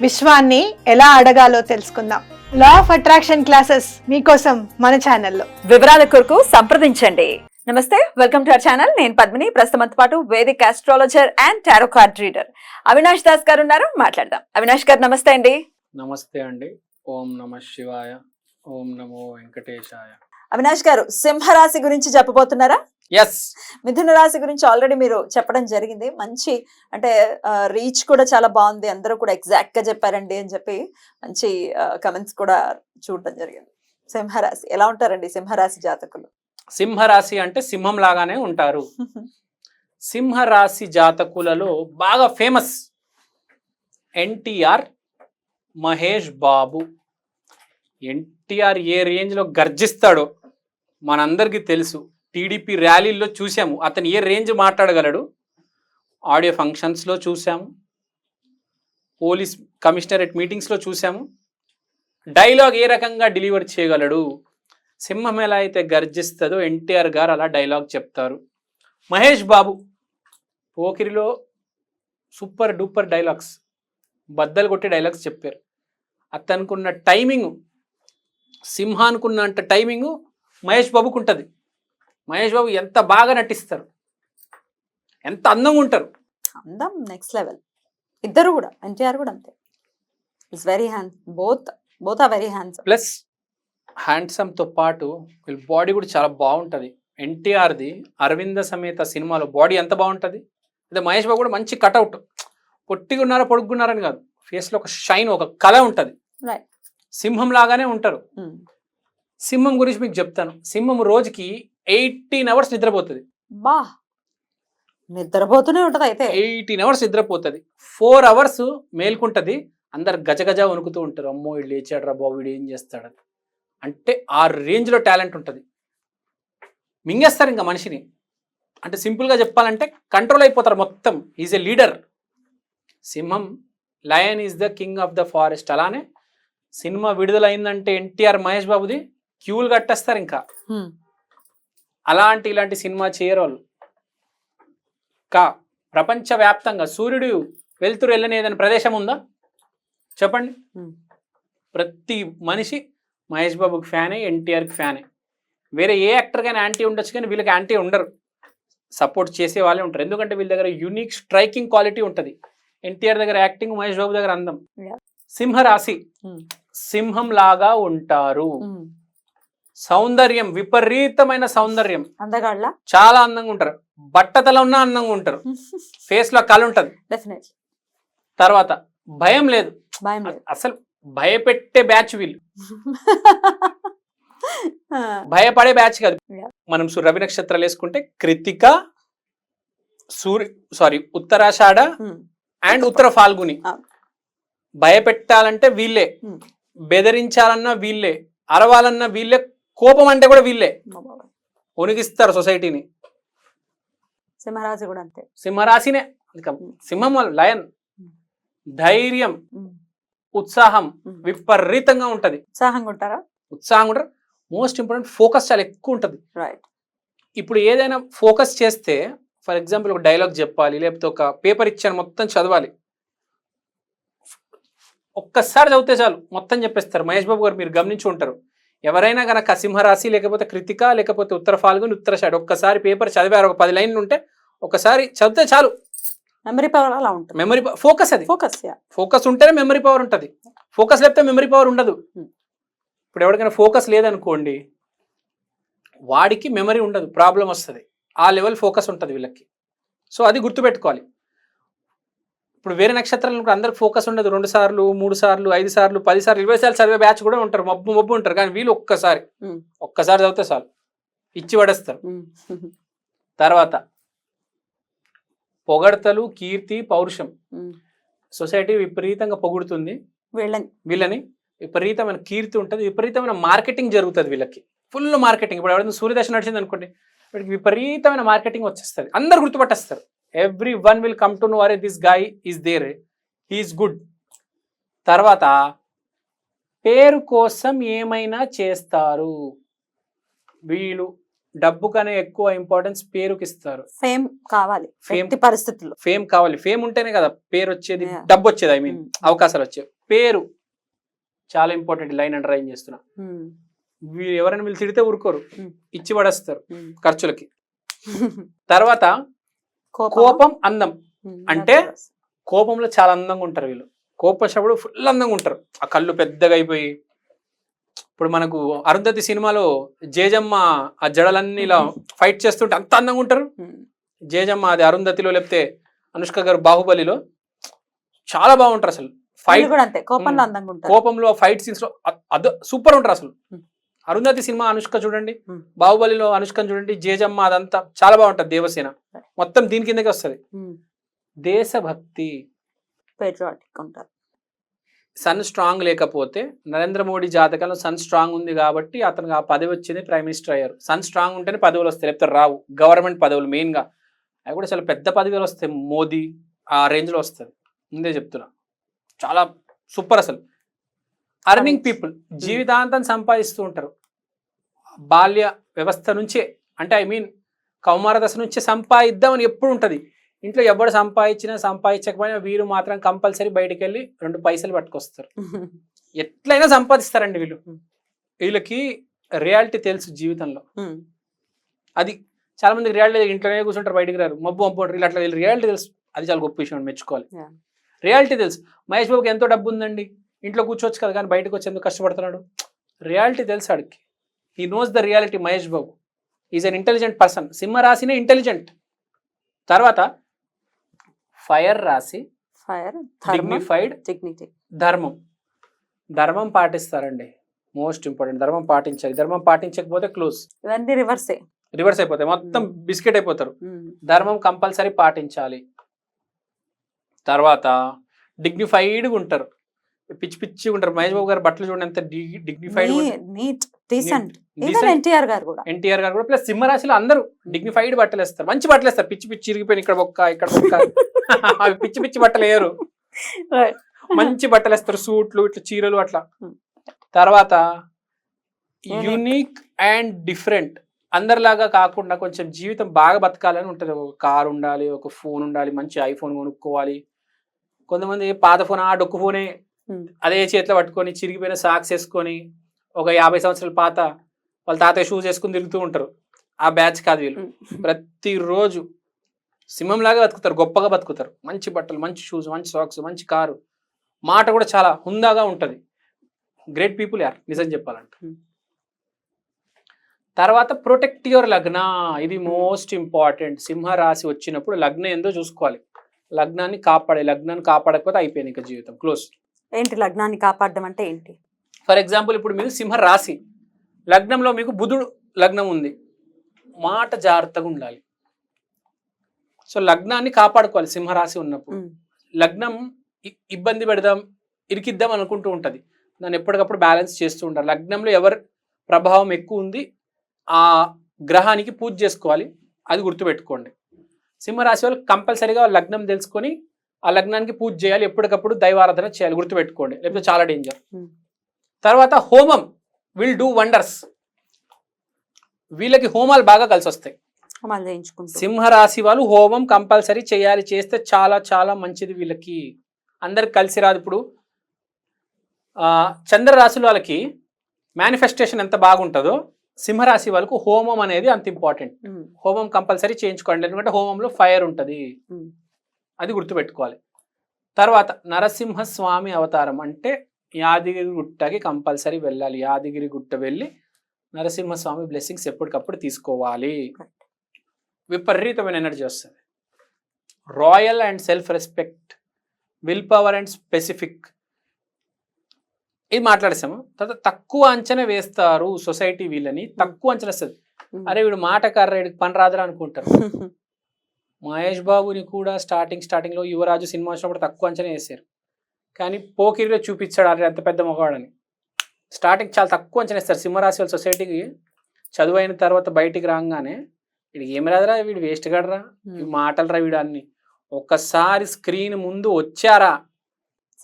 విశ్వాన్ని ఎలా అడగాలో తెలుసుకుందాం. లా ఆఫ్ అట్రాక్షన్ క్లాసెస్ మీకోసం మన ఛానల్లో. వివరాల కొరకు సంప్రదించండి. నమస్తే వెల్కమ్ టు అవర్ ఛానల్. నేను పద్మిని. ప్రస్తుతంతో పాటు Vedic astrologer and tarot card reader Avinash Das గారు ఉన్నారు. మాట్లాడదాం. అవినాష్ గారు నమస్తే అండి. నమస్తే అండి. ఓం నమ శివాయ. ఓం నమో వెంకటేశాయ. అవినాష్ గారు సింహరాశి గురించి చెప్పబోతున్నారా? ఎస్ మిథున రాశి గురించి ఆల్రెడీ మీరు చెప్పడం జరిగింది. మంచి అంటే రీచ్ కూడా చాలా బాగుంది. అందరూ కూడా ఎగ్జాక్ట్గా చెప్పారండి అని చెప్పి మంచి కమెంట్స్ కూడా చూడడం జరిగింది. సింహరాశి ఎలా ఉంటారండి సింహరాశి జాతకులు? సింహరాశి అంటే సింహం లాగానే ఉంటారు. సింహరాశి జాతకులలో బాగా ఫేమస్ ఎన్టీఆర్ మహేష్ బాబు. ఎన్టీఆర్ ఏ రేంజ్లో గర్జిస్తాడో మనందరికీ తెలుసు. టీడీపీ ర్యాలీల్లో చూసాము అతను ఏ రేంజ్ మాట్లాడగలడు? ఆడియో ఫంక్షన్స్లో చూసాము పోలీస్ కమిషనరేట్ మీటింగ్స్లో చూసాము డైలాగ్ ఏ రకంగా డెలివర్ చేయగలడు? సింహం ఎలా అయితే గర్జిస్తుందో ఎన్టీఆర్ గారు అలా డైలాగ్ చెప్తారు. మహేష్ బాబు పోకిరిలో సూపర్ డూపర్ డైలాగ్స్ బద్దలు కొట్టే డైలాగ్స్ చెప్పారు. అతనుకున్న టైమింగ్ సింహానుకున్నంత టైమింగ్ మహేష్ బాబుకు ఉంటుంది. మహేష్ బాబు ఎంత బాగా నటిస్తారు. ఎంత అందంగా ఉంటారు. అందం నెక్స్ట్ లెవెల్ ఇద్దరు కూడా ఎన్టీఆర్ కూడా అంతే. It's very hand both both are very hands plus హ్యాండ్సమ్తో పాటు వీళ్ళ బాడీ కూడా చాలా బాగుంటుంది. ఎన్టీఆర్ది అరవింద సమేత సినిమాలో బాడీ ఎంత బాగుంటుంది. అదే మహేష్ బాబు కూడా మంచి కటౌట్ పొట్టిగున్నారా పొడుగున్నారని కాదు. ఫేస్లో ఒక షైన్ ఒక కళ ఉంటుంది. సింహం లాగానే ఉంటారు. సింహం గురించి మీకు చెప్తాను. సింహం రోజుకి ఎయిటీన్ అవర్స్ నిద్రపోతుంది. బా! నిద్రపోతూనే ఉంటది అయితే. ఎయిటీన్ అవర్స్ నిద్రపోతుంది. ఫోర్ అవర్స్ మేల్కుంటది. అందరు గజగజ వణుకుతూ ఉంటారు. అమ్మో వీడు లేచాడు రా బాబు వీడు ఏం చేస్తాడని అంటే ఆ రేంజ్లో టాలెంట్ ఉంటుంది. మింగేస్తారు ఇంకా మనిషిని. అంటే సింపుల్గా చెప్పాలంటే కంట్రోల్ అయిపోతారు మొత్తం. ఈజ్ ఎ లీడర్ సింహం lion is the king of the forest అలానే సినిమా విడుదలైందంటే ఎన్టీఆర్ మహేష్ బాబుది క్యూలు కట్టేస్తారు ఇంకా. అలాంటి ఇలాంటి సినిమా చేయరు వాళ్ళు కా ప్రపంచవ్యాప్తంగా సూర్యుడు వెళ్తురు వెళ్ళని ఏదైనా ప్రదేశం ఉందా? చెప్పండి. ప్రతి మనిషి మహేష్ బాబుకి ఫ్యానే ఎన్టీఆర్కి ఫ్యానే. వేరే ఏ యాక్టర్ కానీ యాంటీ ఉండొచ్చు కానీ వీళ్ళకి యాంటీ ఉండరు. సపోర్ట్ చేసే వాళ్ళే ఉంటారు. ఎందుకంటే వీళ్ళ దగ్గర యూనిక్ స్ట్రైకింగ్ క్వాలిటీ ఉంటుంది. ఎన్టీఆర్ దగ్గర యాక్టింగ్ మహేష్ బాబు దగ్గర అందం. సింహరాశి. సింహం లాగా ఉంటారు. సౌందర్యం విపరీతమైన సౌందర్యం. అందగాళ్ళ? చాలా అందంగా ఉంటారు. బట్టతల ఉన్నా అందంగా ఉంటారు. ఫేస్లో కళ ఉంటది. తర్వాత భయం లేదు. అసలు భయపెట్టే బ్యాచ్ వీళ్ళు. భయపడే బ్యాచ్ కాదు. మనం రవి నక్షత్రాలు వేసుకుంటే కృతిక సూర్య sorry Uttarashadha hmm. And Uttara Phalguni. భయపెట్టాలంటే వీళ్ళే. Hmm. బెదిరించాలన్నా వీళ్ళే. అరవాలన్నా వీళ్ళే. కోపం అంటే కూడా వీళ్ళే. వణికిస్తారు సొసైటీని. సింహరాశి కూడా అంతే. సింహరాశినే. సింహం లయన్. ధైర్యం. ఉత్సాహం. విపరీతంగా ఉంటది. ఉత్సాహంగా ఉంటారా? ఉత్సాహం కూడా మోస్ట్ ఇంపార్టెంట్ ఫోకస్ చాలా ఎక్కువ ఉంటుంది. రైట్ ఇప్పుడు ఏదైనా ఫోకస్ చేస్తే ఫర్ ఎగ్జాంపుల్ ఒక డైలాగ్ చెప్పాలి లేకపోతే ఒక పేపర్ ఇచ్చాను మొత్తం చదవాలి. ఒక్కసారి చదివితే చాలు. మొత్తం చెప్పేస్తారు. మహేష్ బాబు గారు మీరు గమనించి ఉంటారు. ఎవరైనా కనుక సింహరాశి లేకపోతే కృతిక లేకపోతే ఉత్తర ఫాల్గుని ఉత్తర షాడ్ ఒక్కసారి పేపర్ చదివారు ఒక పది లైన్లు ఉంటే ఒకసారి చదివితే చాలు. మెమరీ పవర్ అలా ఉంటుంది. మెమరీ ఫోకస్ అది. ఫోకస్ ఫోకస్ ఉంటేనే మెమరీ పవర్ ఉంటుంది. ఫోకస్ లేకపోతే మెమరీ పవర్ ఉండదు. Hmm. ఇప్పుడు ఎవరికైనా ఫోకస్ లేదనుకోండి వాడికి మెమరీ ఉండదు ప్రాబ్లం వస్తుంది. ఆ లెవెల్ ఫోకస్ ఉంటుంది వీళ్ళకి. సో అది గుర్తుపెట్టుకోవాలి. ఇప్పుడు వేరే నక్షత్రాలు అందరికి ఫోకస్ ఉండదు. రెండు సార్లు మూడు సార్లు ఐదు సార్లు పది సార్లు ఇరవై సార్లు చదివే బ్యాచ్ కూడా ఉంటారు. మబ్బు మబ్బు ఉంటారు. కానీ వీళ్ళు ఒక్కసారి. ఒక్కసారి చదివితే చాలు. ఇచ్చి పడేస్తారు. తర్వాత పొగడతలు కీర్తి పౌరుషం. సొసైటీ విపరీతంగా పొగుడుతుంది. వీళ్ళని. వీళ్ళని విపరీతమైన కీర్తి ఉంటుంది. విపరీతమైన మార్కెటింగ్ జరుగుతుంది వీళ్ళకి. Full marketing. ఇప్పుడు ఎవరైనా సూర్యదశ నడిచింది అనుకోండి వీడికి విపరీతమైన మార్కెటింగ్ వచ్చేస్తుంది. అందరు గుర్తుపట్టేస్తారు. Everyone will come to know అరే this guy is there is good తర్వాత పేరు కోసం ఏమైనా చేస్తారు వీళ్ళు డబ్బు కనే ఎక్కువ ఇంపార్టెన్స్ పేరుకి ఇస్తారు ఫేమ్ కావాలి. వ్యక్తి పరిస్థితుల్లో ఫేమ్ కావాలి ఫేమ్ ఉంటేనే కదా పేరు వచ్చేది. డబ్బు వచ్చేది ఐ మీన్ Mm. అవకాశాలు వచ్చేవి పేరు చాలా ఇంపార్టెంట్ లైన్ అండర్ లైన్ చేస్తున్నా ఉమ్, వీళ్ళు ఎవరైనా వీళ్ళు తిడితే ఊరుకోరు Mm. ఇచ్చి పడేస్తారు. ఖర్చులకి తర్వాత? కోపం? అందం. అంటే? కోపంలో చాలా అందంగా ఉంటారు వీళ్ళు. కోపం వచ్చినప్పుడు ఫుల్ అందంగా ఉంటారు. ఆ కళ్ళు పెద్దగా అయిపోయి. ఇప్పుడు మనకు అరుంధతి సినిమాలో జేజమ్మ ఆ జడలన్నీ ఇలా ఫైట్ చేస్తుంటే అంత అందంగా ఉంటారు. జేజమ్మ అది అరుంధతిలో లేకపోతే అనుష్క గారు బాహుబలిలో చాలా బాగుంటారు అసలు. ఫైట్ కూడా అంతే. కోపంలో. అందంగా ఉంటారు. కోపంలో ఫైట్ సీన్స్లో అద సూపర్ ఉంటారు అసలు. అరుంధతి సినిమా అనుష్క చూడండి. బాహుబలిలో అనుష్కని చూడండి జేజమ్మ అదంతా చాలా బాగుంటది దేవసేన. మొత్తం దీని కిందకి వస్తది. దేశభక్తి. ఉంటారు సన్ స్ట్రాంగ్ లేకపోతే నరేంద్ర మోడీ జాతకంలో సన్ స్ట్రాంగ్ ఉంది కాబట్టి అతనికి ఆ పదవి వచ్చింది ప్రైమ్ మినిస్టర్ అయ్యారు. సన్ స్ట్రాంగ్ ఉంటేనే పదవులు వస్తాయి లేకపోతే రావు. గవర్నమెంట్ పదవులు మెయిన్గా. అవి కూడా చాలా పెద్ద పదవులు వస్తాయి. మోదీ ఆ రేంజ్లో వస్తుంది. ముందే చెప్తున్నా. చాలా సూపర్ అసలు. అర్నింగ్ పీపుల్ జీవితాంతం సంపాదిస్తూ ఉంటారు. బాల్య వ్యవస్థ నుంచే అంటే ఐ మీన్ కౌమార దశ నుంచే సంపాదిద్దామని ఎప్పుడు ఉంటుంది. ఇంట్లో ఎవడు సంపాదించినా సంపాదించకపోయినా వీరు మాత్రం కంపల్సరీ బయటికి వెళ్ళి రెండు పైసలు పట్టుకొస్తారు. ఎట్లయినా సంపాదిస్తారండి వీళ్ళు. Hmm. వీళ్ళకి రియాలిటీ తెలుసు జీవితంలో. ఉమ్, అది చాలా మందికి రియాలిటీ ఇంట్లోనే కూర్చుంటారు బయటికి రారు. మబ్బు అంటారు వీళ్ళు అట్లా వీళ్ళు రియాలిటీ తెలుసు. అది చాలా గొప్ప విషయం మెచ్చుకోవాలి. రియాలిటీ తెలుసు. మహేష్ బాబుకి ఎంతో డబ్బు ఉందండి. ఇంట్లో కూర్చోవచ్చు కదా కానీ బయటకు వచ్చి ఎందుకు కష్టపడుతున్నాడు? రియాలిటీ తెలుసు ఆడికి. He knows the reality Mahesh Babu. Is an intelligent person సింహ రాశినే ఇంటెలిజెంట్ తర్వాత ఫైర్ రాశి. ఫైర్ డిగ్నిఫైడ్ ధర్మం. ధర్మం పాటిస్తారండి. మోస్ట్ ఇంపార్టెంట్ ధర్మం పాటించాలి. ధర్మం పాటించకపోతే క్లోజ్ ఇవన్నీ రివర్సే రివర్స్ అయిపోతాయి. మొత్తం Hmm. బిస్కెట్ అయిపోతారు. ఉమ్, ధర్మం కంపల్సరీ పాటించాలి. తర్వాత డిగ్నిఫైడ్గా ఉంటారు. పిచ్చి పిచ్చి ఉంటారు. మహేష్ బాబు గారు బట్టలు చూడండి ఎంత dignified neat decent even NTR గారు కూడా. ఎన్టీఆర్ గారు కూడా. ప్లస్ సింహరాశిలో అందరూ డిగ్నిఫైడ్ బట్టలు వేస్తారు. మంచి బట్టలు వేస్తారు. పిచ్చి పిచ్చి ఇరిగిపోయిన ఇక్కడ ఒక్క ఇక్కడ ఒక్క అవి పిచ్చి పిచ్చి బట్టలు వేయరు. మంచి బట్టలు వేస్తారు. సూట్లు ఇట్లా చీరలు అట్లా. తర్వాత. యూనిక్ అండ్ డిఫరెంట్ అందరిలాగా కాకుండా కొంచెం జీవితం బాగా బతకాలని ఉంటుంది. ఒక కార్ ఉండాలి ఒక ఫోన్ ఉండాలి మంచి ఐఫోన్ కొనుక్కోవాలి. కొంతమంది పాత ఫోన్ ఆ డొక్కు ఫోనే. అదే చేతిలో పట్టుకొని చిరిగిపోయిన సాక్స్ వేసుకొని ఒక యాభై సంవత్సరాల పాత వాళ్ళ తాతయ్య షూస్ వేసుకుని తిరుగుతూ ఉంటారు. ఆ బ్యాచ్ కాదు వీళ్ళు. ప్రతిరోజు సింహంలాగా బతుకుతారు గొప్పగా బతుకుతారు. మంచి బట్టలు మంచి షూస్ మంచి సాక్స్ మంచి కారు. మాట కూడా చాలా హుందాగా ఉంటుంది. గ్రేట్ పీపుల్ యార్ నిజం చెప్పాలంటే. తర్వాత ప్రొటెక్ట్ యువర్ లగ్న. ఇది మోస్ట్ ఇంపార్టెంట్. సింహ రాశి వచ్చినప్పుడు లగ్నం ఏందో చూసుకోవాలి. లగ్నాన్ని కాపాడే లగ్నాన్ని కాపాడకపోతే అయిపోయింది ఇంకా జీవితం. క్లోజ్. ఏంటి లగ్నాన్ని కాపాడడం అంటే ఏంటి? ఫర్ ఎగ్జాంపుల్ ఇప్పుడు మీరు సింహ రాశి లగ్నంలో మీకు బుధుడు లగ్నం ఉంది. మాట జాగ్రత్తగా ఉండాలి. సో లగ్నాన్ని కాపాడుకోవాలి సింహరాశి ఉన్నప్పుడు. లగ్నం ఇబ్బంది పెడదాం ఇరికిద్దాం అనుకుంటూ ఉంటుంది. దాన్ని ఎప్పటికప్పుడు బ్యాలెన్స్ చేస్తూ ఉంటారు లగ్నంలో ఎవరి ప్రభావం ఎక్కువ ఉంది ఆ గ్రహానికి పూజ చేసుకోవాలి. అది గుర్తుపెట్టుకోండి. సింహరాశి వాళ్ళు కంపల్సరీగా లగ్నం తెలుసుకొని ఆ లగ్నానికి పూజ చేయాలి ఎప్పటికప్పుడు దైవారాధన చేయాలి గుర్తుపెట్టుకోండి. లేకపోతే చాలా డేంజర్ Hmm. తర్వాత హోమం విల్ డూ వండర్స్ వీళ్ళకి హోమాలు బాగా కలిసి వస్తాయి. సింహరాశి వాళ్ళు హోమం కంపల్సరీ చేయాలి చేస్తే చాలా చాలా మంచిది వీళ్ళకి. అందరికి కలిసి రాదు ఇప్పుడు. చంద్రరాశుల వాళ్ళకి మేనిఫెస్టేషన్ ఎంత బాగుంటుందో సింహరాశి వాళ్ళకు హోమం అనేది అంత ఇంపార్టెంట్ ఉమ్, హోమం కంపల్సరీ చేయించుకోండి ఎందుకంటే హోమంలో ఫైర్ ఉంటుంది. ఉమ్, అది గుర్తుపెట్టుకోవాలి. తర్వాత నరసింహ స్వామి అవతారం అంటే యాదగిరి గుట్టకి కంపల్సరీ వెళ్ళాలి. యాదగిరి గుట్ట వెళ్ళి నరసింహస్వామి బ్లెస్సింగ్స్ ఎప్పటికప్పుడు తీసుకోవాలి. విపరీతమైన ఎనర్జీ వస్తుంది. Royal and self respect will power and specific ఇది మాట్లాడేసాము. తర్వాత తక్కువ అంచనా వేస్తారు సొసైటీ వీళ్ళని. తక్కువ అంచనా వస్తుంది. ఉమ్. అరే వీడు మాట కర్ర వీడికి పని రాదురా అనుకుంటారు. మహేష్ బాబుని కూడా స్టార్టింగ్ స్టార్టింగ్లో యువరాజు సినిమా వచ్చినప్పుడు తక్కువ అంచనా వేశారు కానీ పోకిరిలో చూపించాడు అరే అంత పెద్ద మొగాడని స్టార్టింగ్ చాలా తక్కువ అంచనా వేస్తారు. సింహరాశి వాళ్ళ సొసైటీకి చదువు అయిన తర్వాత బయటికి రాగానే వీడికి ఏమి రాదురా వీడు వేస్ట్ గడరా ఈ మాటలు రా వీడు అన్ని. ఒక్కసారి స్క్రీన్ ముందు వచ్చారా?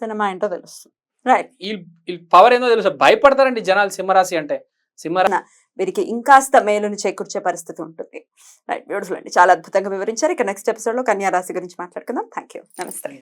సినిమా ఏంటో తెలుస్తుంది రైట్ వీళ్ళు వీళ్ళు పవర్ ఏందో తెలుసు. భయపడతారండి జనాలు సింహరాశి అంటే. సింహరాశి వీరికి ఇంకాస్త మేలుని చేకూర్చే పరిస్థితి ఉంటుంది. రైట్ బ్యూటిఫుల్ అండి. చాలా అద్భుతంగా వివరించారు. ఇక నెక్స్ట్ ఎపిసోడ్లో కన్యా రాశి గురించి మాట్లాడుకుందాం. థ్యాంక్ యూ నమస్తే.